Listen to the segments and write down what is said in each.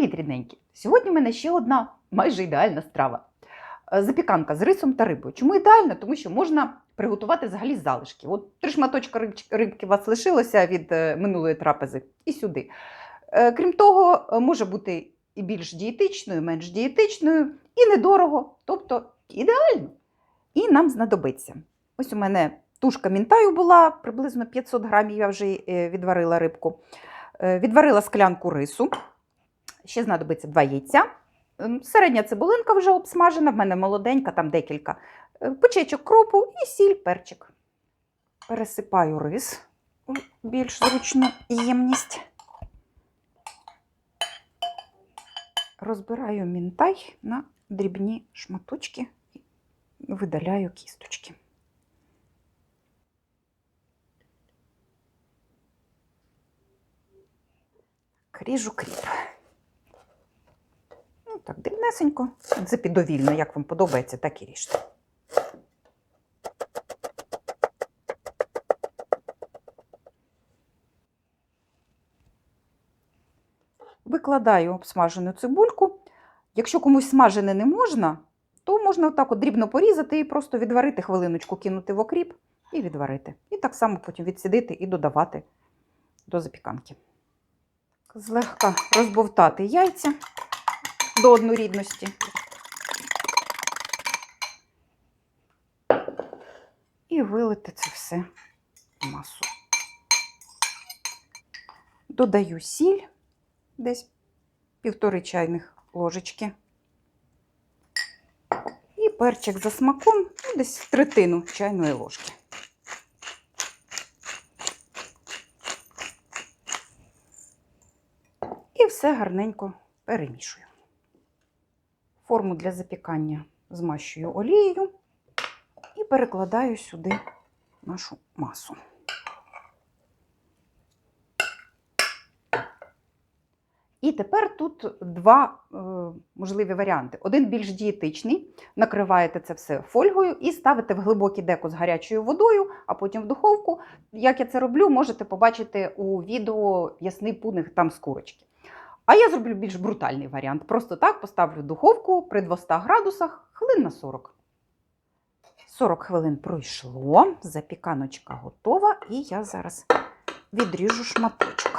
Привіт, рідненькі! Сьогодні в мене ще одна майже ідеальна страва. Е, Запіканка з рисом та рибою. Чому ідеальна? Тому що можна приготувати взагалі з залишків. От три шматочка рибки у вас лишилося від е, минулої трапези і сюди. Е, Крім того, може бути і більш дієтичною, і менш дієтичною, і недорого, тобто ідеально. І нам знадобиться. Ось у мене тушка мінтаю була, приблизно 500 грамів я вже відварила рибку. Відварила склянку рису. Ще знадобиться два яйця. Ем, Середня цибулинка вже обсмажена, в мене молоденька, там декілька. Е, Почечок кропу і сіль, перчик. Пересипаю рис у більш зручну ємність. Розбираю мінтай на дрібні шматочки і видаляю кісточки. Ріжу кріп. Так, дрібнесенько, принципі, як вам подобається, так і ріжте. Викладаю обсмажену цибульку. Якщо комусь смажене не можна, то можна отак от дрібно порізати і просто відварити хвилиночку, кинути в окріп і відварити. І так само потім відсідити і додавати до запіканки. Злегка розбовтати яйця до однорідності. І вилити це все в масу. Додаю сіль десь півтори чайних ложечки. І перчик за смаком ну, десь третину чайної ложки. І все гарненько перемішую. Форму для запікання змащую олією і перекладаю сюди нашу масу. І тепер тут два е, можливі варіанти. Один більш дієтичний. Накриваєте це все фольгою і ставите в глибоке деко з гарячою водою, а потім в духовку. Як я це роблю, можете побачити у відео ясний пудинг там з курочки. А я зроблю більш брутальний варіант. Просто так поставлю духовку при 200 градусах хвилин на 40. 40 хвилин пройшло, запіканочка готова, і я зараз відріжу шматочок.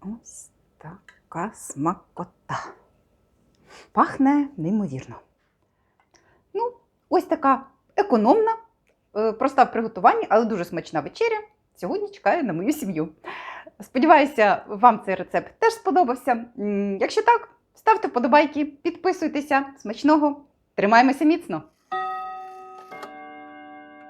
Ось така смакота. Пахне неймовірно. Ну, ось така економна, е, проста в приготуванні, але дуже смачна вечеря. Сьогодні чекаю на мою сім'ю. Сподіваюся, вам цей рецепт теж сподобався. Якщо так, ставте вподобайки, підписуйтеся. Смачного! Тримаємося міцно!